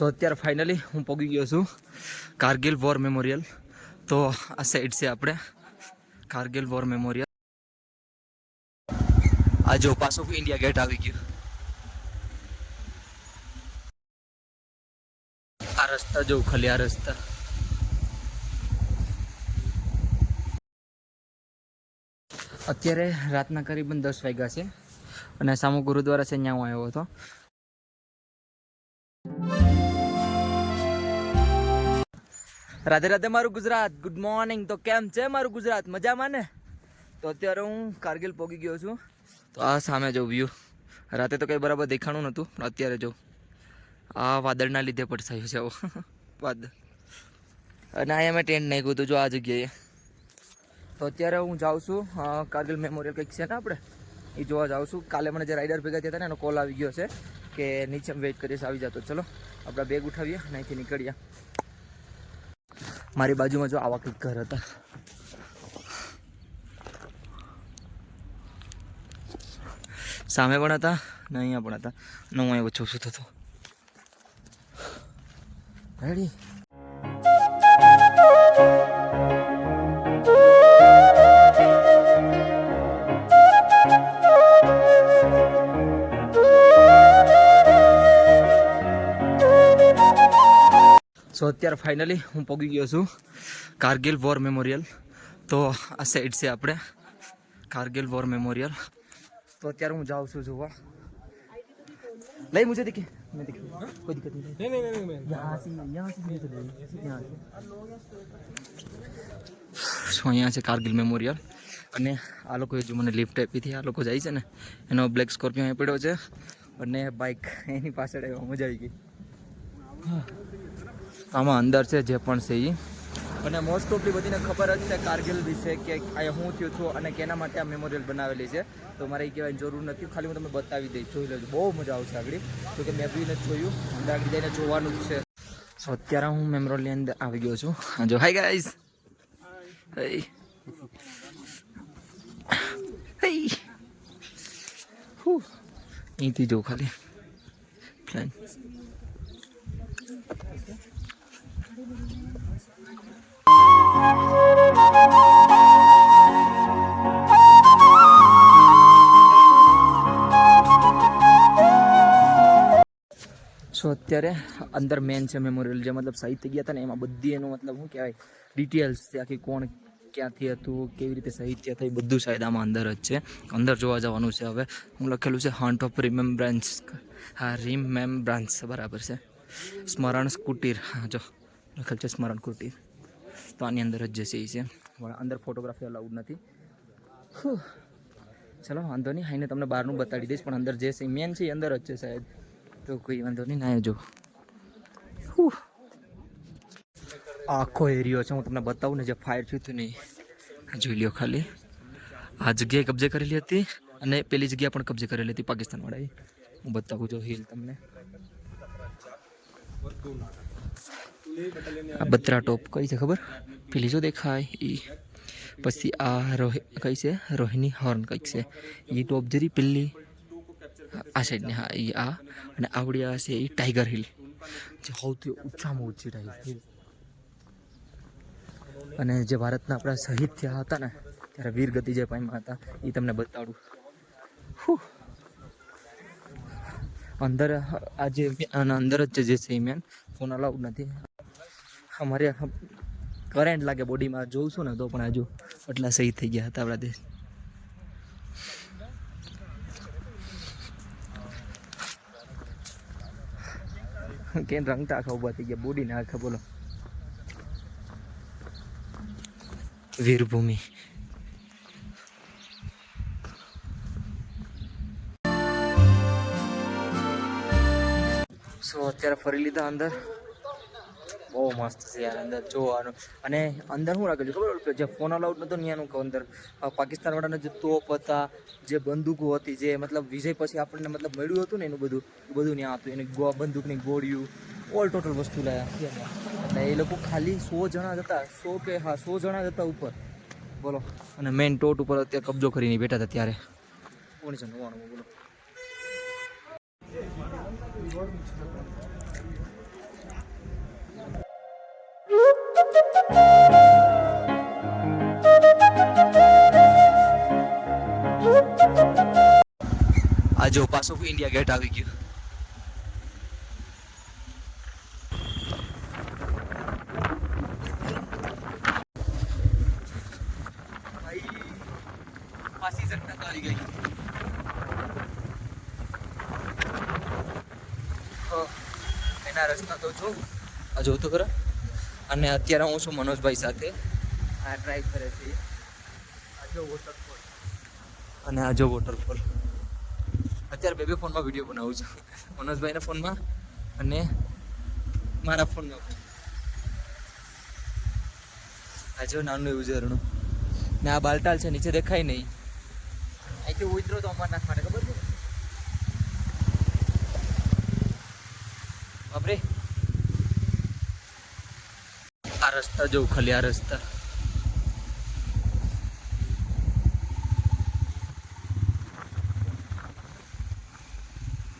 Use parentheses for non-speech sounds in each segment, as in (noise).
સો અત્યારે ફાઇનલી હું પહોંચી ગયો છું કારગિલ વોર મેમોરિયલ તો આ સાઈડ છે આપણે. કારગિલ વોર મેમોરિયલ આ જો પાસ ઓફ ઇન્ડિયા ગેટ આવી ગયું. આ રસ્તા જો ખાલી આ રસ્તા. અત્યારે રાતના કરીબન દસ વાગ્યા છે. અને સામુ ગુરુદ્વારા છે, ત્યાં હું આવ્યો હતો. રાધે રાધે મારું ગુજરાત. ગુડ મોર્નિંગ તો કેમ છે મારું ગુજરાત? મજામાં ને? તો અત્યારે હું કારગિલ પહોંચી ગયો છું. તો આ સામે જો વ્યૂ રાતે તો કંઈ બરાબર દેખાણું નહોતું, પણ અત્યારે જો. આ વાદળના લીધે પડસાયું છે આવો. (laughs) વાદળ અને અહીંયા મેં ટેન્ટ નાખ્યું હતું જો આ જગ્યાએ. તો અત્યારે હું જાઉં છું કારગિલ મેમોરિયલ કંઈક છે ને આપણે? એ જોવા જાઉં છું. કાલે મને જે રાઈડર ભેગા થયા હતા ને, એનો કોલ આવી ગયો છે કે નીચે વેઇટ કરીશ, આવી જતો ચલો, આપણા બેગ ઉઠાવીએ અને અહીંથી નીકળીએ. મારી બાજુમાં જો આવા કંઈક ઘર હતા. સામે પણ હતા ને અહીંયા પણ હતા. ને હું અહીંયા ઓછો છું થતો. રેડી સો અત્યારે ફાઇનલી હું પહોંચી ગયો છું કારગિલ વોર મેમોરિયલ તો આ સાઈડ છે આપણે કારગિલ વોર મેમોરિયલ તો અત્યારે હું જાઉં છું જોવા नहीं मुझे दिखे मैं दिखे कोई दिक्कत नहीं नहीं नहीं नहीं नहीं यहाँ से यहाँ से सीधे चले जाइए यहाँ से સો અહીંયા છે કારગિલ મેમોરિયલ અને આ લોકોએ જો મને લિફ્ટ આપી હતી આ લોકો જાય છે ને એનો બ્લેક સ્કોર્પિયો અહીં પડ્યો છે અને બાઇક એની પાછળ આવ્યો મજા આવી ગઈ આમાં અંદર છે જે પણ છે એ અને મોસ્ટ ઓફલી બધીને ખબર જ છે કારગિલ વિશે કે અહીંયા હું થયું છું અને કેના માટે આ મેમોરિયલ બનાવેલી છે. તો મારે એ કહેવાની જરૂર નથી. ખાલી હું તમને બતાવી દઈશ. જોઈ લેજો. બહુ મજા આવશે આગળ. તો કે મેં બી નથી જોયું. અંદર આગળ જઈને જોવાનું જ છે. સો અત્યારે હું મેમોરિયલની અંદર આવી ગયો છું. જો. હાય ગાઈઝ અહીંથી જો ખાલી. સો અત્યારે અંદર મેન છે મેમોરિયલ જે મતલબ શહીદ ગયા હતા ને, એમાં બધી એનું મતલબ શું કહેવાય ડિટેલ્સ છે, આખી કોણ ક્યાંથી હતું, કેવી રીતે શહીદ થયા બધું શાયદ આમાં અંદર જ છે. અંદર જોવા જવાનું છે હવે. હું લખેલું છે હાન્ટ ઓફ રિમેમ્બ્રાન્સ હા રિમેમ્બ્રાન્સ બરાબર છે. સ્મરણ કુટીર. હા, જો, લખેલ છે સ્મરણ કુટીર. તો આની અંદર જ જે છે એ છે. અંદર ફોટોગ્રાફી અલાઉડ નથી. ચલો, વાંધો નહીં, આઈને તમને બહારનું બતાડી દઈશ, પણ અંદર જે છે મેન છે એ અંદર જ છે સાહેબ. તો કોઈ વાંધો નહીં, ના જો. આખો એરિયો છે, હું તમને બતાવું ને, જે ફાયર થયું હતું નહીં જોઈ લ્યો ખાલી. આ જગ્યાએ કબજે કરેલી હતી અને પેલી જગ્યા પણ કબજે કરેલી હતી પાકિસ્તાનવાળાએ. હું બતાવું જો હિલ તમને. આ બત્રા ટોપ કઈ છે ખબર? પેલી જો દેખાય એ પછી આ રોહિ કઈ છે? રોહિણી હોર્ન કંઈક છે. એ ટોપ જરી પેલી. આ સાઈડની, હા એ આ. અને આવડી આ છે એ ટાઈગર હિલ. જે સૌથી ઊંચામાં ઊંચી ટાઈગર હિલ. અને જે ભારતના આપણા શહીદ થયા હતા ને, ત્યારે વીરગતિ જે પામ્યા હતા એ તમને બતાડું. ફૂ. અંદર આજે અંદર જ જે છે મેન ફોન અલાઉડ નથી. અમારે કરંટ લાગે બોડીમાં જોઉં છું ને તો પણ હજુ. એટલા સહી થઈ ગયા હતા આપણા દેશ. કેન રંગતા આખા ઊભા થઈ ગયા. બોડી ને આખા બોલો. વીરભૂમિ. સો અત્યારે ફરી લીધા અંદર. બહુ મસ્ત છે યાર અંદર જોવાનું. અને અંદર શું રાખેલું ખબર કે જે ફોન અલાઉડ નહોતો ને એનું કહું અંદર પાકિસ્તાન વાળાના જે તોપ હતા જે બંદૂકો હતી જે મતલબ વિજય પછી આપણને મતલબ મળ્યું હતું ને એનું બધું બધું ત્યાં હતું. એને ગો બંદૂકની ગોળીઓ ઓલ ટોટલ વસ્તુ લાયા. એટલે એ લોકો ખાલી સો જણા જ હતા. સો કે હા સો જણા જ હતા ઉપર. બોલો. અને મેઇન ટોટ ઉપર અત્યારે કબજો કરીને બેઠા હતા ત્યારે. ઓગણીસો નવ્વાણું બોલો. आज पास ऑफ़ इंडिया गेट आ गई सकता कारी એના રસ્તા તો જો આ જોતો ખરા. અને અત્યારે હું છું મનોજભાઈ સાથે. આ ડ્રાઈવ કરે છે આ જો વોટરફોલ અને આ જો વોટરફોલ અત્યારે બે બે ફોનમાં વીડિયો બનાવું છું. મનોજભાઈના ફોનમાં અને મારા ફોનમાં. આ નાનું એવું ઝરણું. ને આ બાલટાલ છે, નીચે દેખાય નહીં. અહીંથી ઉતરો તો અમારનાથ માટે ખબર છે? બાપરે. આ રસ્તા જો ખાલી, આ રસ્તા.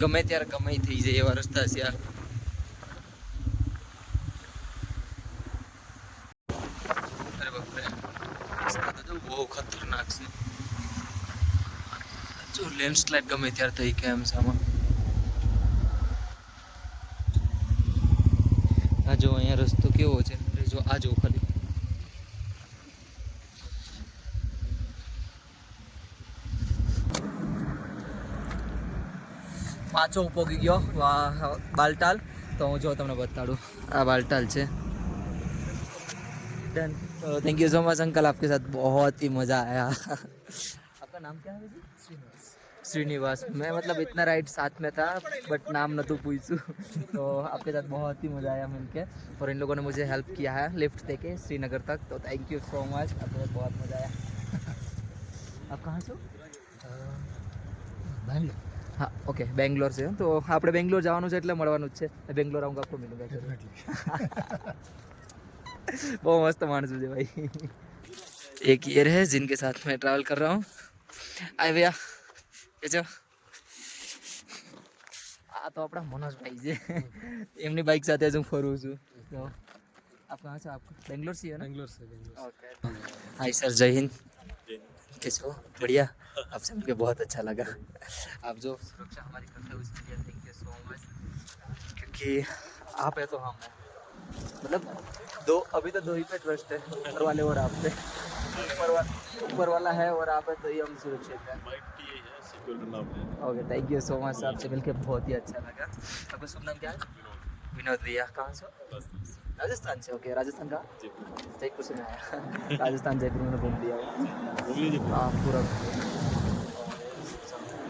ગમે ત્યારે ગમે થઈ જાય એવા રસ્તા છે આ. બહુ ખતરનાક છે. જો લેન્ડસ્લાઇડ ગમે ત્યારે થઈ કે એમ છે આમાં આ જો અહીંયા રસ્તો કેવો છે? જો આ જો ખાલી. પાછો પોગી ગયો બાલટાલ. તો હું જો તમને બતાડું, આ બાલટાલ છે. Done thank you so much uncle, આપકે સાથ બહુ મજા આયા. (laughs) આપકા નામ ક્યાં છે श्रीनिवास श्रीनिवास मैं मतलब इतना राइड साथ में था बट नाम न तो पूछू (laughs) तो आपके साथ बहुत ही मज़ा आया मिलके और इन लोगों ने मुझे हेल्प किया है लिफ्ट देके श्रीनगर तक तो थैंक यू सो मच आपके साथ बहुत मज़ा आया (laughs) आप कहाँ से हो બેંગ્લોર હા ઓકે બેંગ્લોર છે તો આપણે બેંગ્લોર જવાનું છે એટલે મળવાનું જ છે બેંગ્લોર આવું આપકો મિલુંગા बहुत मस्त मानस मुझे भाई एक ये है जिनके साथ मैं ट्रैवल कर रहा हूँ आए भैया જો આ તો આપણા મનોજભાઈ છે. એમની બાઇક સાથે જ હું ફરું છું. તો आप कहाँ से आप बेंगलोर से हो ना बेंगलोर से बेंगलोर हाय सर जय हिंद कैसे हो बढ़िया आपसे मुझे बहुत अच्छा लगा आप जो सुरक्षा हमारी करते हो उसके लिए थैंक यू सो मच क्योंकि आप है तो हम हैं मतलब दो अभी तो दो ही पे ट्रस्ट है ऊपर वाले और आप पे ऊपर वाला है और आप है तो ही हम सुरक्षित हैं okay thank you so much आपसे मिलकर बहुत ही अच्छा लगा। आपका शुभ नाम क्या है? विनोद भैया कहाँ से राजस्थान। से ओके राजस्थान का जयपुर। से मैं आया। राजस्थान जयपुर में घूम लिया। हाँ पूरा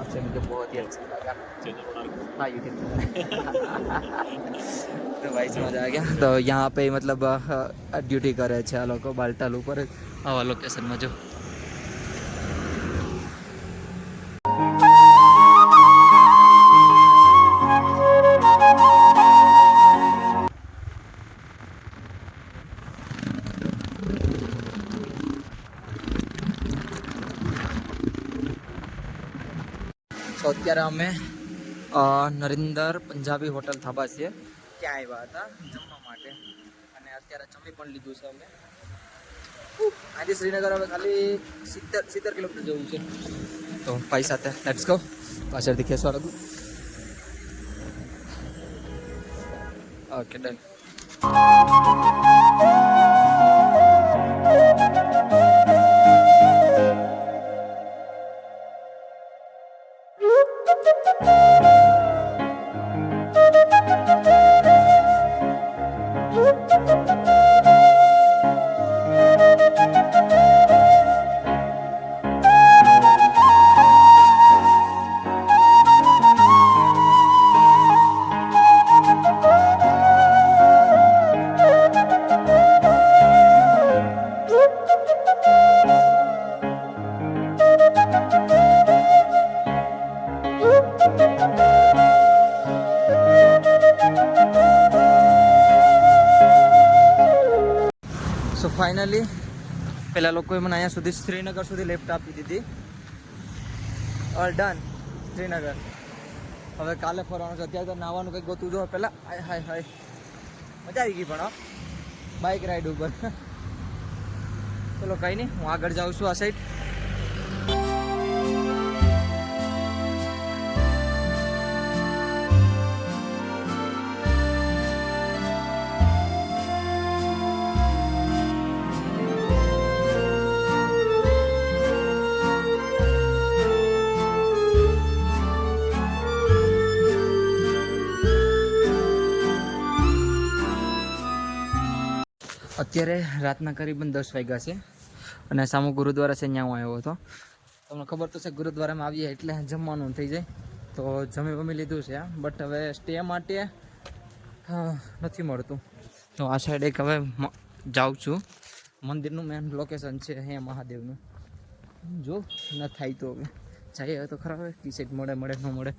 अच्छा मुझे बहुत ही अच्छा लगा। हाँ यू (laughs) तो भाई से मज़ा आ गया। तो यहाँ पे मतलब ड्यूटी कर रहे छः लोग को बाल्टा लोग पर हाँ, लोकेशन में जो સો અત્યારે અમે નરેન્દ્ર પંજાબી હોટલ થાબા છીએ. ત્યાં આવ્યા હતા? જમવા માટે. અને અત્યારે જમી પણ લીધું છે અમે. આજે શ્રીનગર હવે ખાલી સિત્તેર સિત્તેર કિલોમીટર જવું છે. તો ભાઈ સાથે લેટ્સ ગો પાછળથી ખેસવા લાગુ. ઓકે ડન ફાઇનલી પેલા લોકોએ મને અહીંયા સુધી શ્રીનગર સુધી લેફ્ટ આપી દીધી. All done Srinagar. હવે કાલે ફરવાનું છે. અત્યારે તો નાવાનું કંઈક ગોતું જો પહેલાં હાય હાય હાય. મજા આવી ગઈ પણ બાઇક રાઈડ ઉપર. (laughs) ચલો, કંઈ નહીં, હું આગળ જાઉં છું આ સાઈડ અત્યારે રાતના કરીબન દસ વાગ્યા છે અને સામો ગુરુદ્વારા છે ત્યાં હું આવ્યો હતો. તમને ખબર તો છે ગુરુદ્વારામાં આવીએ એટલે જમવાનું થઈ જાય. તો જમી બમી લીધું છે બટ હવે સ્ટે માટે નથી મળતું. તો આ સાઈડ એક હવે જાઉં છું. મંદિરનું મેન લોકેશન છે અહીંયા મહાદેવનું. જો, ન થાય તો હવે. જઈએ તો ખરા, હવે ટી શર્ટ મળે મળે, ન મળે.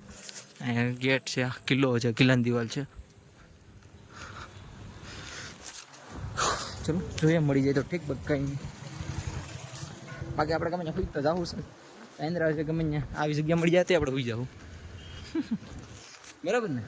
ગેટ છે કિલ્લો છે કિલ્લાની દિવાલ છે. ચલો જોઈએ, મળી જાય તો ઠીક બટ કંઈ નહીં. બાકી આપણે ગમે હોઈ તો જવું છે. ઇન્દ્રા ગમે આવી જગ્યા મળી જાય તે આપણે હોઈ જવું. (laughs) બરાબર ને?